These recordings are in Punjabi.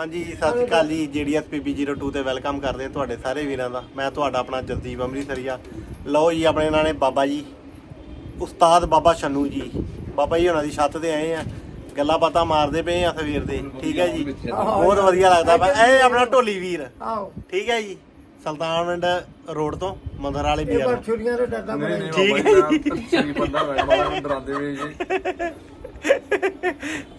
ਹਾਂਜੀ ਜੀ, ਸਤਿ ਸ਼੍ਰੀ ਅਕਾਲ ਜੀ। ਜੀਡੀਐਸਪੀਬੀ 02 ਤੇ ਵੈਲਕਮ ਕਰਦੇ ਹਾਂ ਤੁਹਾਡੇ ਸਾਰੇ ਵੀਰਾਂ ਦਾ। ਮੈਂ ਤੁਹਾਡਾ ਆਪਣਾ ਜਸਦੀਪ ਅੰਮ੍ਰਿਤਸਰੀਆ ਲਓ ਜੀ ਆਪਣੇ ਨਾਲ ਨੇ ਬਾਬਾ ਜੀ ਉਸਤਾਦ ਬਾਬਾ ਛੰਨੂ ਜੀ। ਬਾਬਾ ਜੀ ਉਹਨਾਂ ਦੀ ਛੱਤ ਤੇ ਆਏ ਆ। ਗੱਲਾਂ ਬਾਤਾਂ ਮਾਰਦੇ ਪਏ ਆ ਸਵੇਰ ਦੇ। ਠੀਕ ਹੈ ਜੀ? ਬਹੁਤ ਵਧੀਆ ਲੱਗਦਾ ਵਾ। ਇਹ ਆਪਣਾ ਢੋਲੀ ਵੀਰ। ਆਓ। ਠੀਕ ਹੈ ਜੀ? ਸੁਲਤਾਨਵਿੰਡ ਰੋਡ ਤੋਂ ਮੰਦਰ ਵਾਲੇ ਇਹ ਵੀਰ ਪਰ ਛੁਰੀਆਂ ਤੋਂ ਡਰਦਾ ਬੜਾ ਨਹੀਂ ਠੀਕ ਹੈ ਬੰਦਾ ਡਰਾਉਂਦੇ ਵੇ ਜੀ।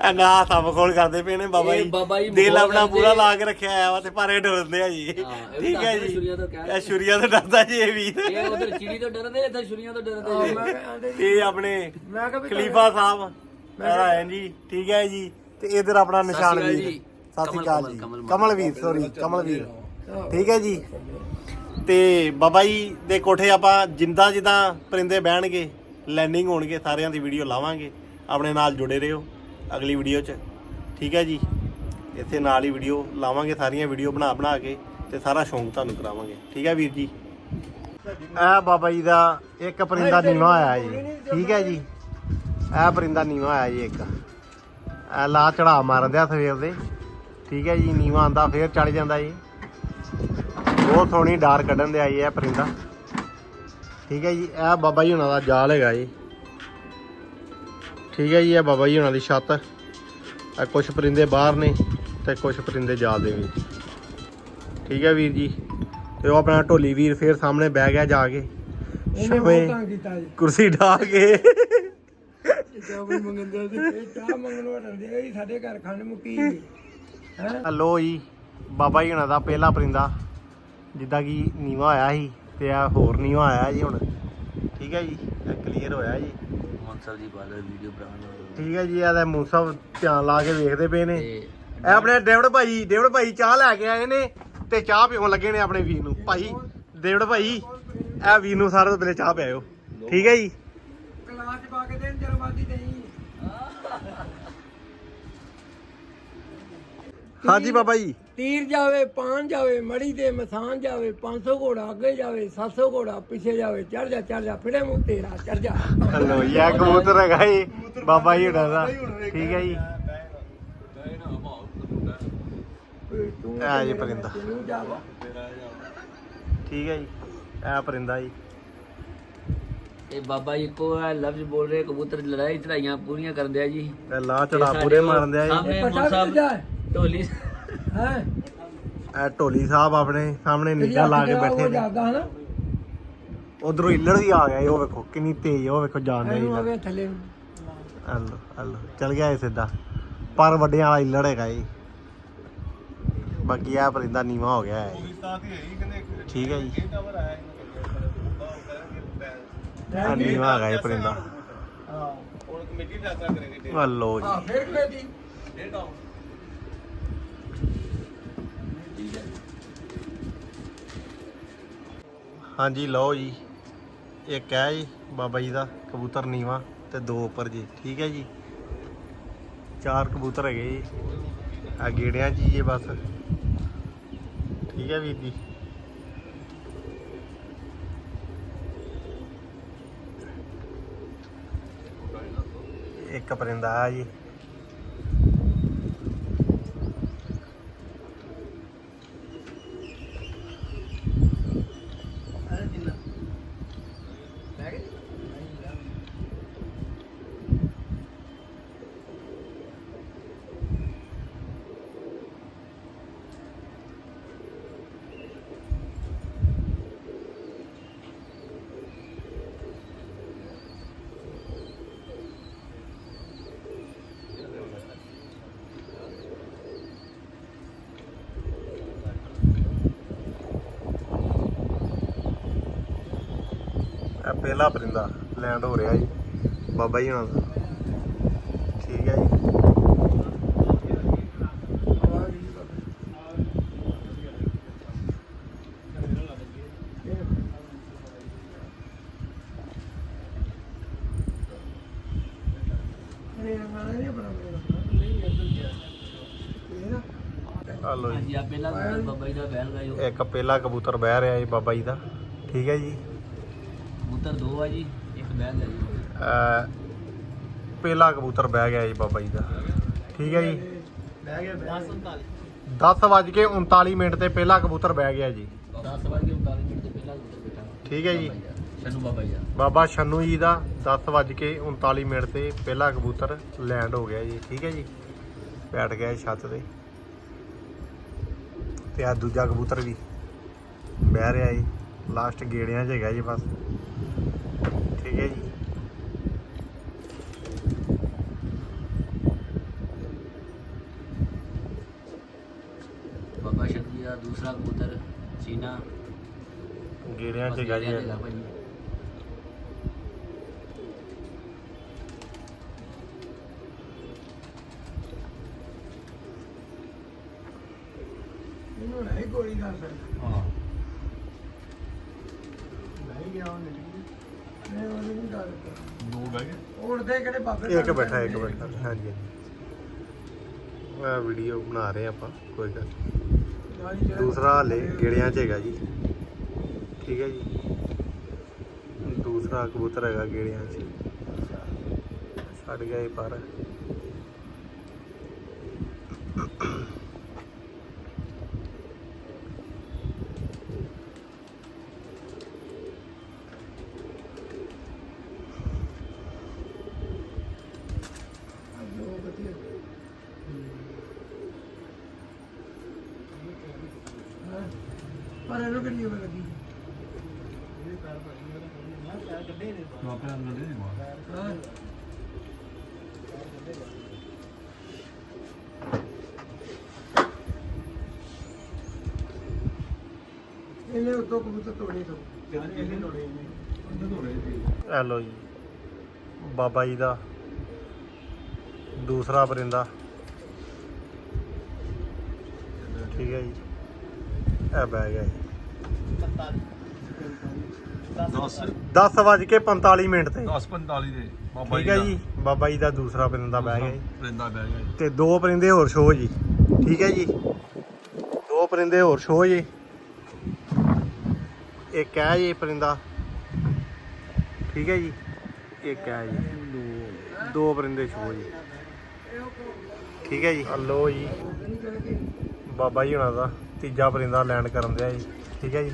ਅਗਾ ਸਭ ਖੋਲ ਕਰਦੇ ਪਏ ਨੇ ਬਾਬਾ ਇਹ ਜੀ ਬਾਬਾ ਜੀ ਦਿਲ ਬਹੁਤ ਆਪਣਾ ਪੂਰਾ ਲਾ ਕੇ ਰੱਖਿਆ ਆ ਵਾ ਤੇ ਭਾਰੇ ਡਰਦੇ ਆ ਜੀ। ਹਾਂ, ਇਹ ਵੀ ਠੀਕ ਹੈ ਜੀ। ਛੁਰੀਆਂ ਤੋਂ ਕਹਿ ਇਹ ਛੁਰੀਆਂ ਤੋਂ ਡਰਦਾ ਜੀ ਇਹ ਵੀਰ ਇਹ ਉਧਰ ਚਿੜੀ ਤੋਂ ਡਰਦੇ ਇੱਥੇ ਛੁਰੀਆਂ ਤੋਂ ਡਰਦੇ। ਜੀ। ਮੈਂ ਕਿਹਾ ਆਂਦੇ ਜੀ, ਇਹ ਆਪਣੇ ਮੈਂ ਕਿਹਾ ਵੀ ਖਲੀਫਾ ਸਾਹਿਬ ਮੇਰਾ ਹੈ ਜੀ ਠੀਕ ਹੈ ਜੀ। ਤੇ ਇਧਰ ਆਪਣਾ ਨਿਸ਼ਾਨ ਅਕਾਲ ਜੀ। ਸਤਿ ਸ਼੍ਰੀ ਅਕਾਲ ਜੀ। ਕਮਲ- ਕਮਲ- ਕਮਲ ਵੀਰ ਸੌਰੀ ਕਮਲ ਵੀਰ ਆਹੋ। ਠੀਕ ਹੈ ਜੀ। ਤੇ ਬਾਬਾ ਜੀ ਦੇ ਕੋਠੇ ਆਪਾਂ ਜਿੰਦਾ ਜਿੱਦਾਂ ਪਰਿੰਦੇ ਬਹਿਣਗੇ ਲੈਂਡਿੰਗ ਹੋਣਗੇ ਸਾਰਿਆਂ ਦੀ ਵੀਡੀਓ ਲਾਵਾਂਗੇ। ਆਪਣੇ ਨਾਲ ਜੁੜੇ ਰਹੋ ਅਗਲੀ ਵੀਡੀਓ 'ਚ। ਠੀਕ ਹੈ ਜੀ? ਇੱਥੇ ਨਾਲ ਹੀ ਵੀਡੀਓ ਲਾਵਾਂਗੇ ਸਾਰੀਆਂ ਵੀਡੀਓ ਬਣਾ ਬਣਾ ਕੇ ਤੇ ਸਾਰਾ ਸ਼ੌਂਕ ਤੁਹਾਨੂੰ ਕਰਾਵਾਂਗੇ। ਠੀਕ ਹੈ ਵੀਰ ਜੀ? ਇਹ ਬਾਬਾ ਜੀ ਦਾ ਇੱਕ ਪਰਿੰਦਾ ਨੀਵਾ ਆਇਆ ਜੀ। ਠੀਕ ਹੈ ਜੀ? ਇਹ ਪਰਿੰਦਾ ਨੀਵਾ ਆਇਆ ਜੀ ਇੱਕ। ਇਹ ਲਾ ਚੜਾ ਮਾਰਦਿਆ ਸਵੇਰ ਦੇ। ਠੀਕ ਹੈ ਜੀ? ਨੀਵਾ ਆਂਦਾ ਫੇਰ ਚੜ ਜਾਂਦਾ ਜੀ। ਬਹੁਤ ਸੋਹਣੀ ਡਾਰ ਕੱਢਣ ਦੇ ਆਈ ਹੈ ਪਰਿੰਦਾ। ਠੀਕ ਹੈ ਜੀ? ਇਹ ਬਾਬਾ ਜੀ ਹੁਣਾਂ ਦਾ ਜਾਲ ਹੈਗਾ ਜੀ। ਠੀਕ ਹੈ ਜੀ ਇਹ ਬਾਬਾ ਜੀ ਹੁਣਾਂ ਦੀ ਛੱਤ। ਇਹ ਕੁਝ ਪਰਿੰਦੇ ਬਾਹਰ ਨੇ ਤੇ ਕੁਝ ਪਰਿੰਦੇ ਜਾਲ ਦੇ ਵਿੱਚ। ਠੀਕ ਹੈ ਵੀਰ ਜੀ ਤੇ ਉਹ ਆਪਣਾ ਢੋਲੀ ਵੀਰ ਫੇਰ ਸਾਹਮਣੇ ਬਹਿ ਗਿਆ ਜਾ ਕੇ। ਇਹਨੇ ਸ਼ਮੇ ਬਹੁਤ ਤੰਗ ਕੀਤਾ ਜੀ। ਕੁਰਸੀ ਢਾ ਕੇ। ਚਾਹ ਵੀ ਮੰਗਦੇ ਸੀ ਇਹ ਚਾਹ ਮੰਗਣੋਂ ਡਰਦੇ ਆ ਜੀ ਸਾਡੇ ਘਰ ਖੰਡ ਮੁੱਕੀ ਹੈ? ਹਲੋ ਜੀ ਬਾਬਾ ਜੀ ਹੁਣਾਂ ਦਾ ਪਹਿਲਾ ਪਰਿੰਦਾ। ਜਿੱਦਾਂ ਕਿ ਨੀਵਾ ਹੋਇਆ ਸੀ ਤੇ ਆ ਹੋਰ ਨੀਵਾ ਆਇਆ ਜੀ ਹੁਣ। ਠੀਕ ਹੈ ਜੀ ਕਲੀਅਰ ਹੋਇਆ ਜੀ। ਮਨਸਰ ਜੀ ਬਾਦਰ ਵੀਡੀਓ ਬਣਾਉਣ ਠੀਕ ਹੈ ਜੀ ਇਹਦਾ ਮੂਸਾ ਧਿਆਨ ਲਾ ਕੇ ਵੇਖਦੇ ਪਏ ਨੇ। ਤੇ ਇਹ ਆਪਣੇ ਡੇਵਿਡ ਭਾਈ ਡੇਵਿਡ ਭਾਈ ਚਾਹ ਲੈ ਕੇ ਆਏ ਨੇ ਤੇ ਚਾਹ ਪੀਉਣ ਲੱਗੇ ਨੇ ਆਪਣੇ ਵੀਰ ਨੂੰ। ਭਾਈ ਡੇਵਿਡ ਭਾਈ ਇਹ ਵੀਰ ਨੂੰ ਸਾਰੇ ਤੋਂ ਪਹਿਲੇ ਚਾਹ ਪਿਆਇਓ। ਠੀਕ ਹੈ ਜੀ? ਕਲਾਸ ਪਾ ਕੇ ਦੇਣ ਜਰਵਾਦੀ ਨਹੀਂ ਹਾਂਜੀ ਬਾਬਾ ਜੀ। ਤੀਰ ਜਾਵੇ ਪਾਨ ਜਾਵੇ ਮੜੀ ਤੇ ਮਸਾਨ ਜਾਵੇ 500 ਘੋੜਾ ਅੱਗੇ ਜਾਵੇ 700 ਘੋੜਾ ਪਿੱਛੇ ਜਾਵੇ ਚੜ ਜਾ ਚੜ ਜਾ ਫਿੜੇ ਮੂੰਹ ਤੇਰਾ ਚੜ ਜਾ। ਹਲੋ ਜੀ ਇਹ ਕਬੂਤਰ ਹੈਗਾ ਜੀ। ਬਾਬਾ ਜੀ ਹੁਣਾਂ ਦਾ ਠੀਕ ਹੈ ਜੀ। ਇਹ ਜੀ ਪਰਿੰਦਾ। ਠੀਕ ਹੈ ਜੀ। ਇਹ ਪਰਿੰਦਾ ਜੀ। ਇਹ ਬਾਬਾ ਜੀ ਕੋ ਹੈ ਲਫ਼ਜ਼ ਬੋਲ ਰਹੇ ਕਬੂਤਰ ਲੜਾਈ ਚੜਾਈਆਂ ਪੂਰੀਆਂ ਕਰਦੇ ਆ ਜੀ। ਲਾ ਚੜਾ ਪੂਰੇ ਸਾਹਿਬ ਕਿੱਥੇ ਜਾ। ਢੋਲੀ ਹੈ ਇਹ ਢੋਲੀ ਸਾਹਿਬ ਆਪਣੇ ਸਾਹਮਣੇ ਨਿੱਘਾ ਲਾ ਕੇ ਬੈਠੇ ਨੇ। ਜਾਂਦਾ ਹਨਾ। ਉਧਰੋਂ ਇੱਲੜ ਵੀ ਆ ਗਿਆ ਜੀ, ਉਹ ਵੇਖੋ ਕਿੰਨੀ ਤੇਜ਼ ਉਹ ਵੇਖੋ ਜਾਣ ਇਹਨੂੰ ਆਵੇ ਥੱਲੇ। ਹਲੋ ਹਲੋ ਚਲ ਗਿਆ ਇਹ ਸਿੱਧਾ। ਪਰ ਵੱਡਿਆਂ ਵਾਲਾ ਇੱਲੜ ਹੈਗਾ ਜੀ ਬਾਕੀ ਆ ਪਰਿੰਦਾ ਨੀਵਾ ਹੋ ਗਿਆ ਹੈ ਜੀ। ਠੀਕ ਹੈ ਜੀ। ਆ ਨੀਵਾ ਹੈਗਾ ਇਹ ਪਰਿੰਦਾ। ਹਲੋ ਜੀ। ਹਾਂ ਫੇਰ ਕਮੇਟੀ ਹਾਂਜੀ, ਲਓ ਜੀ। ਇੱਕ ਹੈ ਜੀ, ਬਾਬਾ ਜੀ ਦਾ ਕਬੂਤਰ ਨੀਵਾ ਤੇ ਦੋ ਉੱਪਰ ਜੀ, ਠੀਕ ਹੈ ਜੀ? ਚਾਰ ਕਬੂਤਰ ਹੈਗੇ ਜੀ। ਆ ਗੇੜਿਆਂ 'ਚ ਜੀ ਇਹ ਬਸ। ਠੀਕ ਹੈ ਵੀਰ ਜੀ। ਇੱਕ ਪਰਿੰਦਾ ਆ ਜੀ। ਪਹਿਲਾ ਪਰਿੰਦਾ ਲੈਂਡ ਹੋ ਰਿਹਾ ਜੀ ਬਾਬਾ ਜੀ ਹੁਣਾਂ ਦਾ। ਠੀਕ ਹੈ ਜੀ। ਆ ਪਹਿਲਾਂ ਬਾਬਾ ਜੀ ਦਾ ਬਹਿਲ ਗਾਇਓ ਇੱਕ ਪਹਿਲਾ ਕਬੂਤਰ ਬਹਿ ਰਿਹਾ ਜੀ ਬਾਬਾ ਜੀ ਦਾ। ਠੀਕ ਹੈ ਜੀ। ਕਬੂਤਰ ਦੋ ਆ ਜੀ ਇੱਕ ਬਹਿਲ ਹੈ ਜੀ। ਅਹ ਪਹਿਲਾ ਕਬੂਤਰ ਬਹਿ ਗਿਆ ਜੀ ਬਾਬਾ ਜੀ ਦਾ। ਠੀਕ ਹੈ ਜੀ। 10:39 ਮਿੰਟ ਤੇ ਪਹਿਲਾ ਕਬੂਤਰ ਬਹਿ ਗਿਆ ਜੀ। 10 ਵਜੇ 39 ਮਿੰਟ ਤੋਂ ਪਹਿਲਾਂ ਕਬੂਤਰ ਬੈਠਾ ਠੀਕ ਹੈ ਜੀ। ਸ਼ਨੂ ਬਾਬਾ ਜੀ ਦਾ। ਬਾਬਾ ਛੰਨੂ ਜੀ ਦਾ 10:39 ਮਿੰਟ ਤੇ ਪਹਿਲਾ ਕਬੂਤਰ ਲੈਂਡ ਹੋ ਗਿਆ ਜੀ। ਠੀਕ ਹੈ ਜੀ। ਬੈਠ ਗਿਆ ਜੀ ਛੱਤ ਤੇ। ਤੇ ਆ ਦੂਜਾ ਕਬੂਤਰ ਵੀ ਬਹਿ ਰਿਹਾ ਜੀ। ਲਾਸਟ ਗੇੜਿਆਂ 'ਚ ਹੈਗਾ ਜੀ ਬਸ। ਠੀਕ ਹੈ ਜੀ। ਬਾਬਾ ਜੀ ਦਾ ਦੂਸਰਾ ਕਬੂਤਰ ਸੀਨਾ ਗੇੜਿਆਂ 'ਚ ਹੈਗਾ ਜੀ ਇਹਨੂੰ ਨਹੀਂ ਗੋਲੀ ਕਰ ਸਕਦਾ ਹਾਂ ਨਹੀਂ ਗਿਆ ਉਹਨੇ ਨਹੀਂ ਉਹਨੇ ਨਹੀਂ ਕਰ ਸਕਦਾ ਦੋ ਬਹਿ ਗਏ? ਉੜਦੇ ਕਿਹੜੇ ਬਾਬੇ ਇੱਕ ਬੈਠਾ ਇੱਕ ਬੈਠਾ। ਹਾਂਜੀ ਹਾਂਜੀ। ਆ ਵੀਡੀਓ ਬਣਾ ਰਹੇ ਆਪਾਂ ਕੋਈ ਗੱਲ ਨਹੀਂ। ਦੂਸਰਾ ਹਾਲੇ ਗੇੜਿਆਂ 'ਚ ਹੈਗਾ ਜੀ। ਠੀਕ ਹੈ ਜੀ। ਦੂਸਰਾ ਕਬੂਤਰ ਹੈਗਾ ਗੇੜਿਆਂ 'ਚ। ਛੱਡ ਗਿਆ ਇਹ ਪਰ ਜੋ ਵਧੀਆ ਹਾਂ। ਲੱਗੀ? ਦੇ ਹਾਂ। ਇਹਨੇ ਉਤੋਂ ਕਬੂਤਰ ਤੋੜੇ ਤੋਂ। ਸੀ। ਲਓ ਜੀ। ਬਾਬਾ ਜੀ ਦਾ। ਦੂਸਰਾ ਪਰਿੰਦਾ। ਠੀਕ ਹੈ ਜੀ। ਇਹ ਬਹਿ ਗਿਆ ਜੀ। 10 10 ਵੱਜ ਕੇ 45 ਮਿੰਟ ਤੇ। 10 45 ਦੇ ਬਾਬਾ ਠੀਕ ਹੈ ਜੀ ਬਾਬਾ ਜੀ ਦਾ ਦੂਸਰਾ ਪਰਿੰਦਾ ਬਹਿ ਗਿਆ ਜੀ। ਪਰਿੰਦਾ ਬਹਿ ਗਿਆ ਜੀ। ਤੇ ਦੋ ਪਰਿੰਦੇ ਹੋਰ ਸ਼ੋ ਜੀ। ਠੀਕ ਹੈ ਜੀ। ਦੋ ਪਰਿੰਦੇ ਹੋਰ ਸ਼ੋ ਜੀ। ਇੱਕ ਹੈ ਜੀ ਪਰਿੰਦਾ। ਠੀਕ ਹੈ ਜੀ। ਇੱਕ ਹੈ ਜੀ। ਦੋ ਪਰਿੰਦੇ ਸ਼ੋ ਜੀ। ਠੀਕ ਹੈ ਜੀ। ਲਓ ਜੀ। ਬਾਬਾ ਜੀ ਹੁਣਾਂ ਦਾ ਤੀਜਾ ਪਰਿੰਦਾ ਲੈਂਡ ਕਰਨ ਦਿਆ ਜੀ। ਠੀਕ ਹੈ ਜੀ।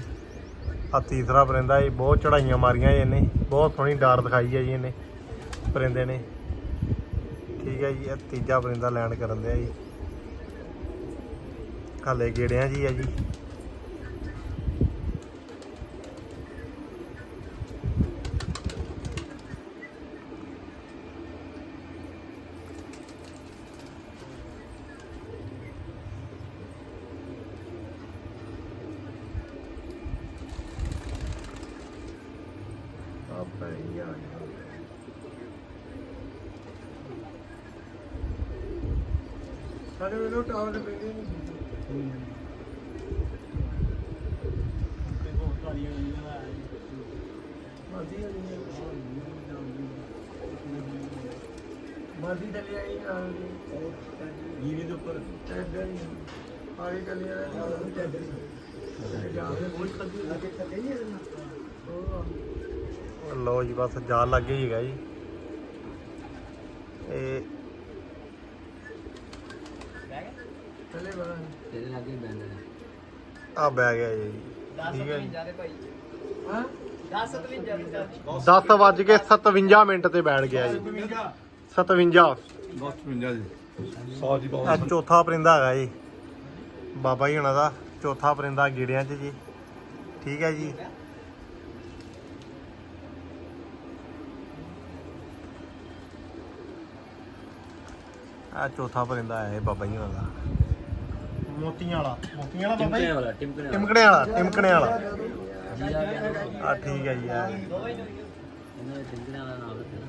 ਆ ਤੀਸਰਾ ਪਰਿੰਦਾ ਜੀ, ਬਹੁਤ ਚੜਾਈਆਂ ਮਾਰੀਆਂ ਜੀ ਇਹਨੇ। ਬਹੁਤ ਸੋਹਣੀ ਡਾਰ ਦਿਖਾਈ ਹੈ ਜੀ ਇਹਨੇ, ਪਰਿੰਦੇ ਨੇ। ਠੀਕ ਹੈ ਜੀ, ਇਹ ਤੀਜਾ ਪਰਿੰਦਾ ਲੈਂਡ ਕਰਨ ਦਿਆ ਜੀ। ਹਾਲੇ ਗੇੜਿਆਂ ਜੀ ਹੈ ਜੀ ਆਪਾਂ ਇਹ ਆ ਸਾਡੇ ਵੇਲੇ ਟਾਵਰ ਤੇ ਪੈਂਦੇ ਨਹੀਂ ਮਾਦੀ ਮਾਦੀ ਤੇ ਲਈ ਆਈ ਨਾਲ ਦੀ। ਜੀਵੀ ਦੇ ਉੱਪਰ। ਟੈਡਰ ਆਗੇ ਕੱਲੀ ਆ ਨਾਲ ਦੀ ਟੈਡਰ ਜਾ ਕੇ ਲੱਗੇ ਨਹੀਂ ਰਹਿਣਾ ਲਓ ਜੀ ਬਸ ਜਾਲ ਲੱਗੇ ਹੈਗਾ ਜੀ। ਇਹ ਥੱਲੇ ਬਣਾ ਤੇਰੇ ਲਾਗੇ ਬੈਂਡ ਹੈ? ਆ ਬੈ ਗਿਆ ਜੀ। ਠੀਕ ਹੈ ਜੀ। ਹਾਂ? 10 ਵੱਜ ਕੇ 57 ਮਿੰਟ ਤੇ ਬੈਠ ਗਿਆ ਜੀ। 57 10 55 ਜੀ। 100 ਜੀ ਆ ਚੌਥਾ ਪਰਿੰਦਾ ਹੈਗਾ ਜੀ। ਬਾਬਾ ਜੀ ਹੁਣਾਂ ਦਾ ਚੌਥਾ ਪਰਿੰਦਾ ਗੇੜਿਆਂ 'ਚ ਜੀ। ਠੀਕ ਹੈ ਜੀ। ਆ ਚੌਥਾ ਪਰਿੰਦਾ ਹੈ ਇਹ ਬਾਬਾ ਜੀ ਹੁਣਾਂ ਦਾ। ਮੋਤੀਆਂ ਵਾਲਾ। ਮੋਤੀਆਂ ਵਾਲਾ ਬਾਬਾ ਟਿਮਕਣੇ ਜੀ ਵਾਲਾ ਟਿਮਕਣੇ ਵਾਲਾ। ਟਿਮਕਣੇ ਵਾਲਾ ਟਿਮਕਣੇ ਵਾਲਾ। ਜੀਰਾ ਆ ਠੀਕ ਹੈ ਜੀ ਆ। ਇਹਨਾਂ ਦੇ ਟਿਮਕਣੇ ਵਾਲਾ ਨਾਮ ਰੱਖਿਆ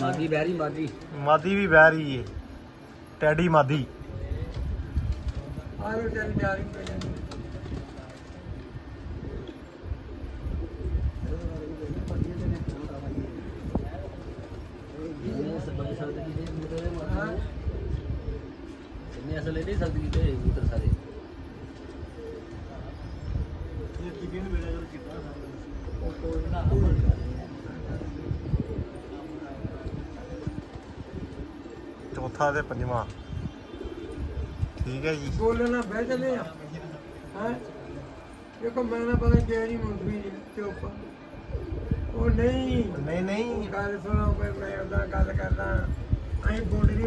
ਮਾਦੀ ਬੈਰੀ ਮਾਦੀ। ਮਾਦੀ ਵੀ ਬਹਿ ਰਹੀ ਏ। ਟੈਡੀ ਮਾਦੀ। ਆ ਲੋ ਤੇਰੀ ਜਾਰੀ ਪੈ ਜਾਂਦੀ ਇਹਨੇ ਸਭ ਸਕਦੇ ਕੀ ਦੇ ਮੂਤਰ ਹਾਂ ਇਹਨੇ ਅਸਲ ਇਹ ਨਹੀਂ ਸਕਦੇ ਕੀ ਦੇ ਮੂਤਰ ਸਾਰੇ ਚੌਥਾ ਤੇ ਪੰਜਵਾਂ। ਠੀਕ ਹੈ ਜੀ। ਬੋਲਣਾ ਬਹਿ ਚਲੇ ਆ। ਹੈ? ਦੇਖੋ ਮੈਂ ਨਾ ਪਤਾ ਕਿ ਨਹੀਂ ਮੁੰਦਰੀ ਉਹ ਨਹੀਂ। ਨਹੀਂ ਨਹੀਂ। ਗੱਲ ਸੁਣੋ ਕੋਈ ਮੈਂ ਉਹਦਾ ਗੱਲ ਕਰਦਾ। ਅਸੀਂ ਬੋਲ ਨਹੀਂ